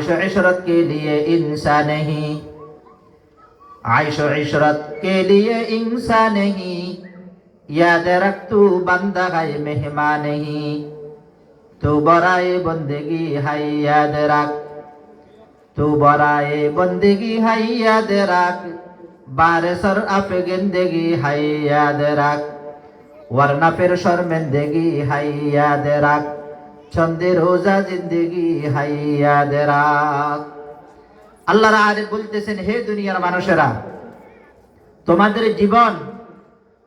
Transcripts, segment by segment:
आयश इशरत के लिए इंसान नहीं आयश इशरत के लिए इंसान नहीं याद रख तू बंदा है मेहमान नहीं तू बराए बंदगी है याद रख तू बराए बंदगी है याद रख बार सर अप जिंदगी है याद रख वरना फिर शर्मिंदगी है याद रख ছন্দে রোজা জিন্দেগি হাইয়া দেরাত আল্লাহর আরে বলতেছেন, হে দুনিয়ার মানুষেরা, তোমাদের জীবন,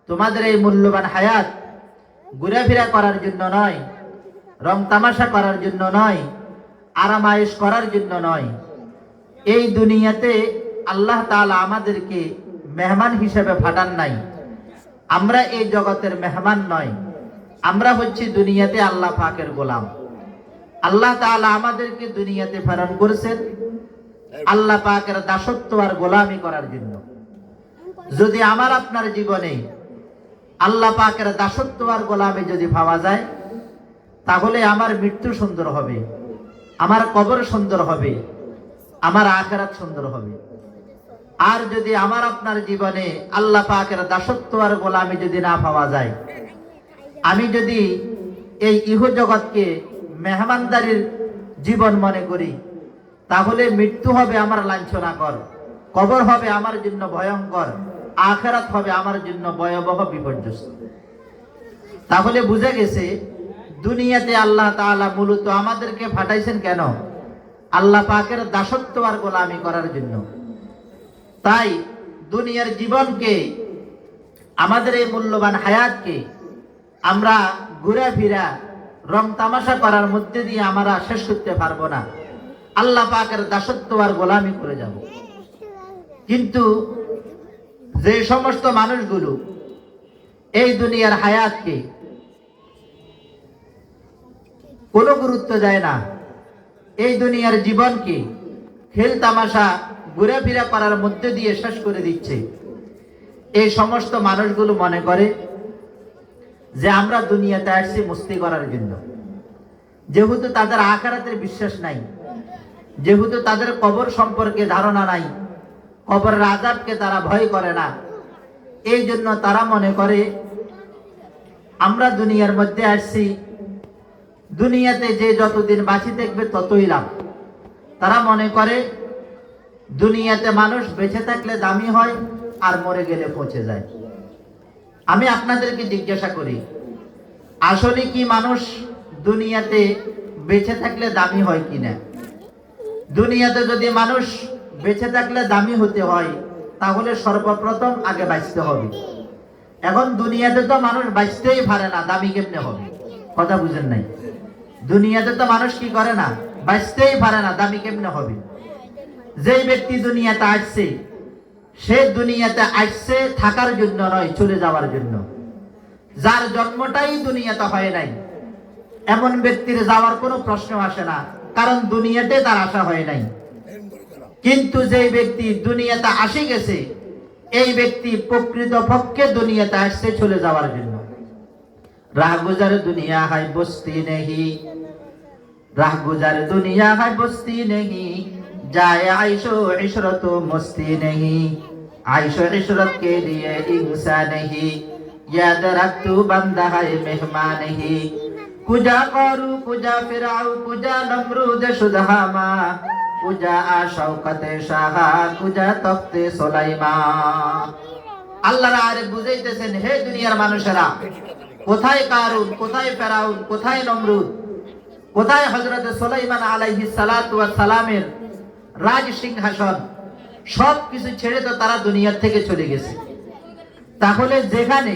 তোমাদের এই মূল্যবান হায়াত ঘুরাফেরা করার জন্য নয়, রং তামাশা করার জন্য নয়, আরামায়েশ করার জন্য নয়। এই দুনিয়াতে আল্লাহ তাআলা আমাদেরকে মেহমান হিসেবে ফাটান নাই। আমরা এই জগতের মেহমান নয়। আমরা হচ্ছি দুনিয়াতে আল্লাহ পাকের গোলাম। আল্লাহ তাআলা আমাদেরকে দুনিয়াতে প্রেরণ করেছেন। আল্লাহ পাকের দাসত্ব আর গোলামি করার জন্য। যদি আমার আপনার জীবনে আল্লাহ পাকের দাসত্ব আর গোলামি যদি পাওয়া যায়, তাহলে আমার মৃত্যু সুন্দর হবে, আমার কবর সুন্দর হবে, আমার আখেরাত সুন্দর হবে। আর যদি আমার আপনার জীবনে আল্লাহ পাকের দাসত্ব আর গোলামি যদি না পাওয়া যায় আমি যদি এই ইহ জগৎকে মেহমানদারির জীবন মনে করি, তাহলে মৃত্যু হবে আমার লাঞ্ছনা কর কবর হবে আমার জন্য ভয়ঙ্কর, আখেরাত হবে আমার জন্য ভয়াবহ বিপর্যস্ত। তাহলে বুঝে গেছে, দুনিয়াতে আল্লাহ তাআলা মূলত আমাদেরকে ফাটাইছেন কেন? আল্লাহ পাকের দাসত্ব আর গোলামি করার জন্য। তাই দুনিয়ার জীবনকে, আমাদের এই মূল্যবান হায়াতকে আমরা ঘুরে ফিরা রং তামাশা করার মধ্যে দিয়ে আমরা শেষ করতে পারব না। আল্লাহ পাকের দাসত্ব আর গোলামি করে যাব। কিন্তু যে সমস্ত মানুষগুলো এই দুনিয়ার হায়াতকে কোনো গুরুত্ব দেয় না, এই দুনিয়ার জীবনকে খেল তামাশা, ঘুরে ফিরা করার মধ্যে দিয়ে শেষ করে দিচ্ছে। এই সমস্ত মানুষগুলো মনে করে যে আমরা দুনিয়াতে আসছি মস্তি করার জন্য। যেহেতু তাদের আকারাতের বিশ্বাস নাই, যেহেতু তাদের কবর সম্পর্কে ধারণা নাই, কবরের আজাবকে তারা ভয় করে না। এই জন্য তারা মনে করে, আমরা দুনিয়ার মধ্যে আসছি, দুনিয়াতে যে যতদিন বাঁচি দেখবে ততই লাভ। তারা মনে করে, দুনিয়াতে মানুষ বেঁচে থাকলে দামি হয় আর মরে গেলে পচে যায়। আমি আপনাদেরকে জিজ্ঞাসা করি, আসলে কি মানুষ দুনিয়াতে বেঁচে থাকলে দামি হয় কিনা? দুনিয়াতে যদি মানুষ বেঁচে থাকলে দামি হতে হয়, তাহলে সর্বপ্রথম আগে বাঁচতে হবে। এখন দুনিয়াতে তো মানুষ বাঁচতেই পারে না, দামি কেমনে হবে? কথা বুঝেন নাই? দুনিয়াতে তো মানুষ কি করে না? বাঁচতেই পারে না, দামি কেমনে হবে? যেই ব্যক্তি দুনিয়াতে আসছে সে দুনিয়াতে আসছে থাকার জন্য নয়, চলে যাওয়ার জন্য। যার জন্মটাই দুনিয়াতে হয় নাই, এমন ব্যক্তির যাওয়ার কোনো প্রশ্ন আসে না, কারণ দুনিয়াতে তার আশা হয় নাই। কিন্তু যেই ব্যক্তি দুনিয়াতে আসে গেছে, এই ব্যক্তি প্রকৃত পক্ষে দুনিয়াতে আসছে চলে যাওয়ার জন্য। রাহ গুজার দুনিয়া হয় বস্তি নেহি, রাহ গুজার দুনিয়া হয় বস্তি নেহি। जाए आयशो इशरत मस्ती नहीं आयशो इशरत के लिए इंसा नहीं याद रख तू बंदा है मेहमान नहीं कुजा करू कुजा फिराऊ कुजा नमरूद सुधामा কুজা শওকতে সাহা কুজা তখতে সোলাইমা আল্লাহর আরে বুঝাইতেছেন হে দুনিয়ার মানুষেরা কোথায় কারুন কোথায় ফেরাউন কোথায় নমরুদ কোথায় হজরত সোলাইমান আলাইহিস সালাতু ওয়াস সালামের রাজ সিংহাসন, সব কিছু ছেড়ে তো তারা দুনিয়ার থেকে চলে গেছে। তাহলে যেখানে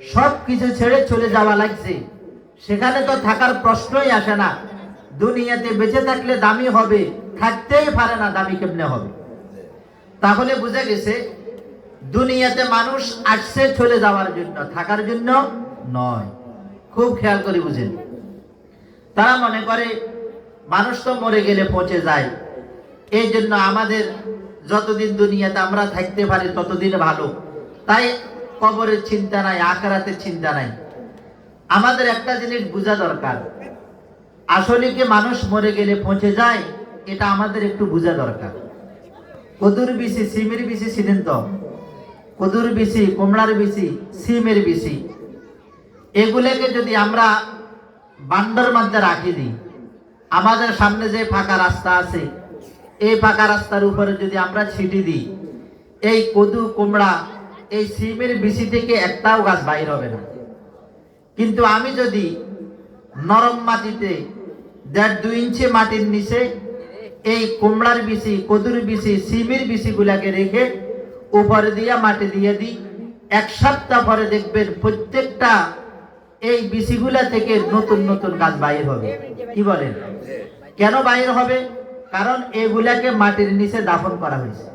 সব কিছু ছেড়ে চলে যাওয়া লাগছে, সেখানে তো থাকার প্রশ্নই আসে না। দুনিয়াতে বেঁচে থাকলে দামি হবে, থাকতেই পারে না দামি কেমনে হবে? তাহলে বুঝে গেছে, দুনিয়াতে মানুষ আসছে চলে যাওয়ার জন্য, থাকার জন্য নয়। খুব খেয়াল করে বুঝেন। তারা মনে করে, মানুষ তো মরে গেলে পচে যায়। এই জন্য আমাদের যতদিন দুনিয়াতে আমরা থাকতে পারি, ততদিন ভালো। তাই কবরের চিন্তা নাই আকারাতের চিন্তা নাই। আমাদের একটা জিনিস বোঝা দরকার। আসলে কি মানুষ মরে গেলে পৌঁছে যায়, এটা আমাদের একটু বোঝা দরকার। কদুর বিসি সিমের বিসি ছিলেন তো? কদুর বিসি কুমড়ার বিসি সিমের বিসি এগুলোকে যদি আমরা বান্ডার মধ্যে রাখি দিই, আমাদের সামনে যে ফাঁকা রাস্তা আছে এই পাকা রাস্তার উপরে যদি আমরা ছিটি দিই, এই কদু, কুমড়া, এই সিমের বিসি থেকে একটাও গাছ বাইর হবে না। কিন্তু আমি যদি নরম মাটিতে দেড় দুই ইঞ্চি মাটির নিচে এই কুমড়ার বিচি, কদুর বিচি, সিমের বিচি গুলাকে রেখে উপরে দিয়ে মাটি দিয়ে দিই, এক সপ্তাহ পরে দেখবেন প্রত্যেকটা এই বিচিগুলা থেকে নতুন নতুন গাছ বাইর হবে। কি বলেন? কেন বাইর হবে? কারণ এগুলাকে মাটির নিচে দাফন করা হয়েছে।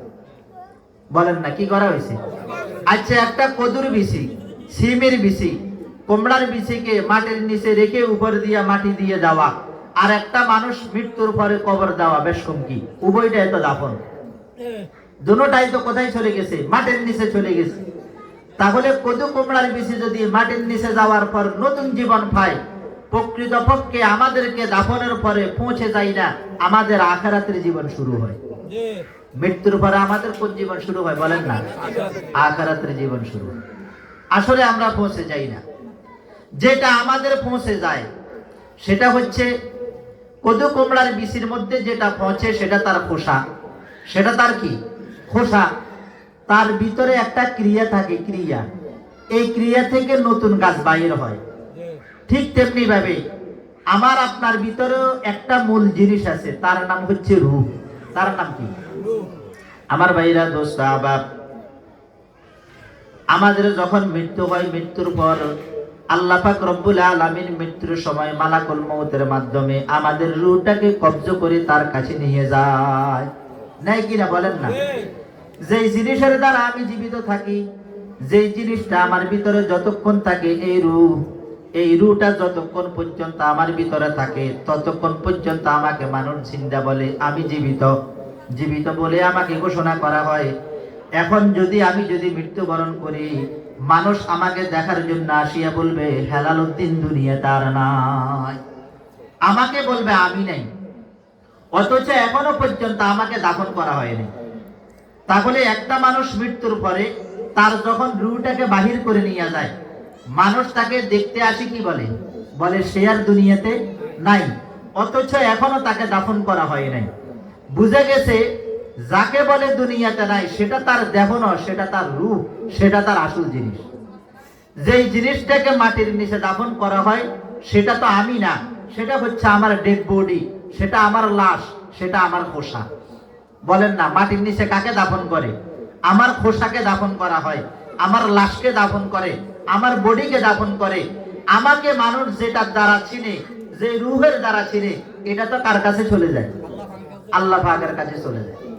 বলেন না, কি করা হয়েছে? আচ্ছা একটা কদুর বিচি, সিমের বিচি, কুমড়ার বিচিকে মাটির নিচে রেখে উপর দিয়ে মাটি দিয়ে দেওয়া, আর একটা মানুষ মৃত্যুর পরে কবর দেওয়া, বেশ কম কি উভয়টাই তো দাফন। দুটাই তো কোথায় চলে গেছে? মাটির নিচে চলে গেছে। তাহলে কদু কুমড়ার বিচি যদি মাটির নিচে যাওয়ার পর নতুন জীবন পায় প্রকৃতপক্ষে আমাদেরকে দাফনের পরে পৌঁছে যায় না আমাদের আখারাতের জীবন শুরু হয়। মৃত্যুর পরে আমাদের কোন জীবন শুরু হয় বলেন না? আখারাতের জীবন শুরু হয়। আসলে আমরা পৌঁছে যাই না। যেটা আমাদের পৌঁছে যায় সেটা হচ্ছে কদু কুমড়ার বিচির মধ্যে যেটা পৌঁছে সেটা তার খোসা। সেটা তার কি? খোসা। তার ভিতরে একটা ক্রিয়া থাকে ক্রিয়া। এই ক্রিয়া থেকে নতুন গাছ বাইর হয়। ঠিক তেমনি ভাবে আমার আপনার ভিতরেও একটা মূল জিনিস আছে, তার নাম হচ্ছে রূপ। তার নাম কি? আমার ভাইরা, দোস্ত, আবাব, আমাদের যখন মৃত্যু হয়, মৃত্যুর পর আল্লাহ পাক রব্বুল আলামিন মৃত্যুর সময় মালাকুল মৌতের মাধ্যমে আমাদের রুটাকে কব্জ করে তার কাছে নিয়ে যায়। নাই কিনা বলেন না? যেই জিনিসের দ্বারা আমি জীবিত থাকি, যেই জিনিসটা আমার ভিতরে যতক্ষণ থাকে এই রু এই রুটা যতক্ষণ পর্যন্ত আমার ভিতরে থাকে, ততক্ষণ পর্যন্ত আমাকে মানুষ জিন্দা বলে আমি জীবিত। জীবিত বলে আমাকে ঘোষণা করা হয়। এখন যদি আমি যদি মৃত্যুবরণ করি, মানুষ আমাকে দেখার জন্য আসিয়া বলবে, হেলাল উদ্দিন দুনিয়া তার নাই। আমাকে বলবে, আমি নাই। অথচ এখনও পর্যন্ত আমাকে দাফন করা হয়নি। তাহলে একটা মানুষ মৃত্যুর পরে তার যখন রুটাকে বাহির করে নিয়ে যায় মানুষ তাকে দেখতে আসি কি বলে? বলে, সে আর দুনিয়াতে নাই। অথচ এখনও তাকে দাফন করা হয় নাই। বুঝে গেছে, যাকে বলে দুনিয়াতে নাই, সেটা তার দেহ নয়, সেটা তার রূপ, সেটা তার আসল জিনিস। যেই জিনিসটাকে মাটির নিচে দাফন করা হয়, সেটা তো আমি না, সেটা হচ্ছে আমার ডেড বডি সেটা আমার লাশ, সেটা আমার খোসা। বলেন না, মাটির নিচে কাকে দাফন করে? আমার খোসাকে দাফন করা হয়, আমার লাশকে দাফন করে আমার বডিকে দাপন করে, আমাকে মানুষ যেটার দ্বারা চিনে, যে রুহের দ্বারা চিনে, এটা তো কার কাছে চলে যায়। আল্লাহ কাছে চলে যায়।